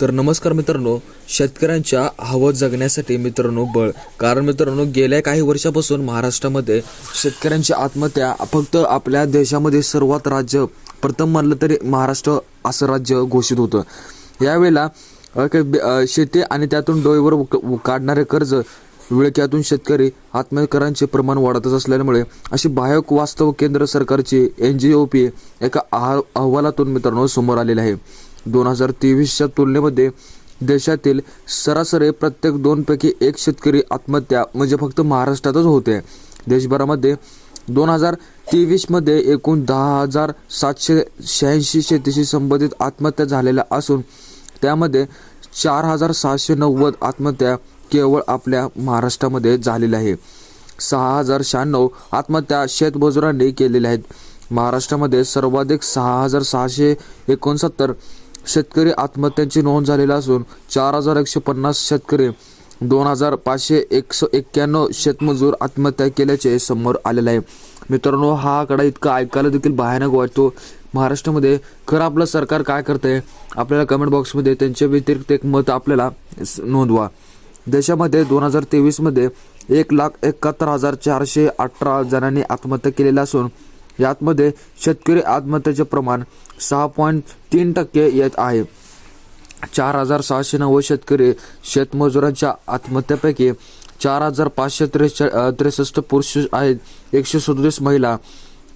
तर नमस्कार मित्रांनो शेतकऱ्यांच्या हवं जगण्यासाठी मित्रांनो बळ. कारण मित्रांनो गेल्या काही वर्षापासून महाराष्ट्रामध्ये शेतकऱ्यांची आत्महत्या फक्त आपल्या देशामध्ये सर्वात राज्य प्रथम म्हणलं तरी महाराष्ट्र असं राज्य घोषित होतं. यावेळेला काही शेती आणि त्यातून डोईवर काढणारे कर्ज विळक्यातून शेतकरी आत्महत्यांचे प्रमाण वाढतच असल्यामुळे अशी बाह्यक वास्तव केंद्र सरकारची एन जी ओ पी एका अह अहवालातून मित्रांनो समोर आलेले आहे. दोन हजार तेवीसच्या तुलनेमध्ये देशातील सरासरी प्रत्येक दोनपैकी एक शेतकरी आत्महत्या म्हणजे फक्त महाराष्ट्रातच होते. देशभरामध्ये दोन हजार तेवीसमध्ये एकूण दहा हजार सातशे शहाऐंशी शेतीशी संबंधित आत्महत्या झालेल्या असून त्यामध्ये चार हजार सहाशे नव्वद आत्महत्या केवळ आपल्या महाराष्ट्रामध्ये झालेल्या आहे सहा हजार शहाण्णव आत्महत्या शेतमजुरांनी केलेल्या आहेत. महाराष्ट्रामध्ये सर्वाधिक सहा हजार सहाशे एकोणसत्तर शेतकरी आत्महत्यांची नोंद झालेली असून चार हजार एकशे पन्नास शेतकरी दोन हजार पाचशे एकशे एक्क्याण्णव शेतमजूर आत्महत्या केल्याचे समोर आलेले आहे. मित्रांनो हा आकडा इतका ऐकायला देखील भयानक वाटतो. महाराष्ट्रामध्ये खरं आपलं सरकार काय करतंय? आपल्याला कमेंट बॉक्समध्ये त्यांच्या व्यतिरिक्त एक मत आपल्याला नोंदवा. देशामध्ये दोन हजार तेवीसमध्ये एक लाख एकाहत्तर हजार चारशे अठरा जणांनी आत्महत्या केलेल्या असून यातमध्ये शेतकरी आत्महत्येचे प्रमाण सहा पॉईंट तीन टक्के येत आहे. चार हजार सहाशे नव्वद शेतकरी शेतमजुरांच्या आत्महत्यापैकी चार हजार पाचशे त्रेचा त्रेसष्ट पुरुष आहेत. एकशे सदोतीस महिला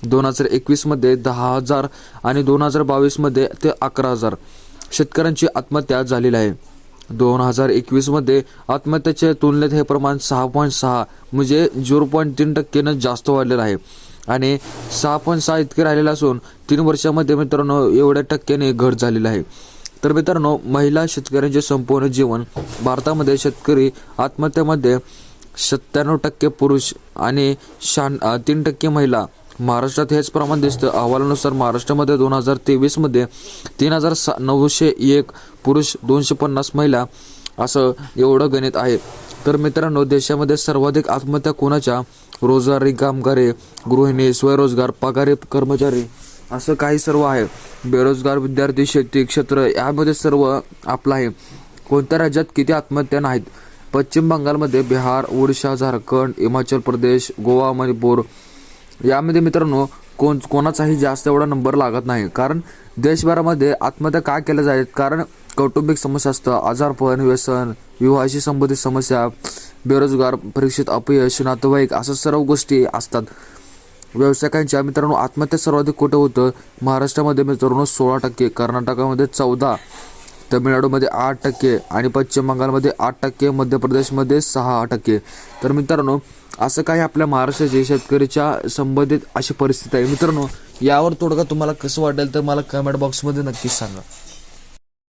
दोन हजार एकवीसमध्ये दहा हजार आणि दोन हजार बावीसमध्ये ते अकरा हजार शेतकऱ्यांची आत्महत्या झालेली आहे. दोन हजार एकवीसमध्ये आत्महत्येच्या तुलनेत हे प्रमाण सहा पॉईंट सहा म्हणजे झिरो पॉईंट तीन टक्क्यानं जास्त वाढलेलं आहे. आणि सहा पॉईंट सहा इतके राहिलेलं असून तीन वर्षामध्ये मित्रांनो एवढ्या टक्क्याने घट झालेला आहे. तर मित्रांनो महिला शेतकऱ्यांचे संपूर्ण जीवन भारतामध्ये शेतकरी आत्महत्येमध्ये सत्त्याण्णव टक्के पुरुष आणि शान तीन टक्के महिला महाराष्ट्रात हेच प्रमाण दिसतं. अहवालानुसार महाराष्ट्रामध्ये दोन हजार तेवीसमध्ये तीन हजार सा नऊशे एक पुरुष दोनशे पन्नास महिला असं एवढं गणित आहे. तर मित्रांनो देशामध्ये सर्वाधिक आत्महत्या कोणाच्या? रोजगारी कामगारे गृहिणी स्वयंरोजगार पगारी कर्मचारी असं काही सर्व आहे. बेरोजगार विद्यार्थी शेती क्षेत्र यामध्ये सर्व आपलं आहे. कोणत्या राज्यात किती आत्महत्या नाहीत? पश्चिम बंगालमध्ये बिहार ओडिशा झारखंड हिमाचल प्रदेश गोवा मणिपूर. यामध्ये मित्रांनो कोण कोणाचाही जास्त एवढा नंबर लागत नाही. कारण देशभरामध्ये आत्महत्या काय केल्या जातात कारण कौटुंबिक समस्या असतं. आजारपण व्यसन विवाहाशी संबंधित समस्या बेरोजगार परीक्षेत अपयश नातेवाईक असं सर्व गोष्टी असतात. व्यावसायिकांच्या मित्रांनो आत्महत्या सर्वाधिक कुठं होतं. महाराष्ट्रामध्ये मित्रांनो सोळा टक्के कर्नाटकामध्ये चौदा तमिळनाडूमध्ये आठ टक्के आणि पश्चिम बंगालमध्ये आठ टक्के मध्य प्रदेशमध्ये सहा टक्के. तर मित्रांनो असं काही आपल्या महाराष्ट्राचे शेतकरीच्या संबंधित अशी परिस्थिती आहे. मित्रांनो यावर तोडगा तुम्हाला कसं वाटेल तर मला कमेंट बॉक्समध्ये नक्कीच सांगा.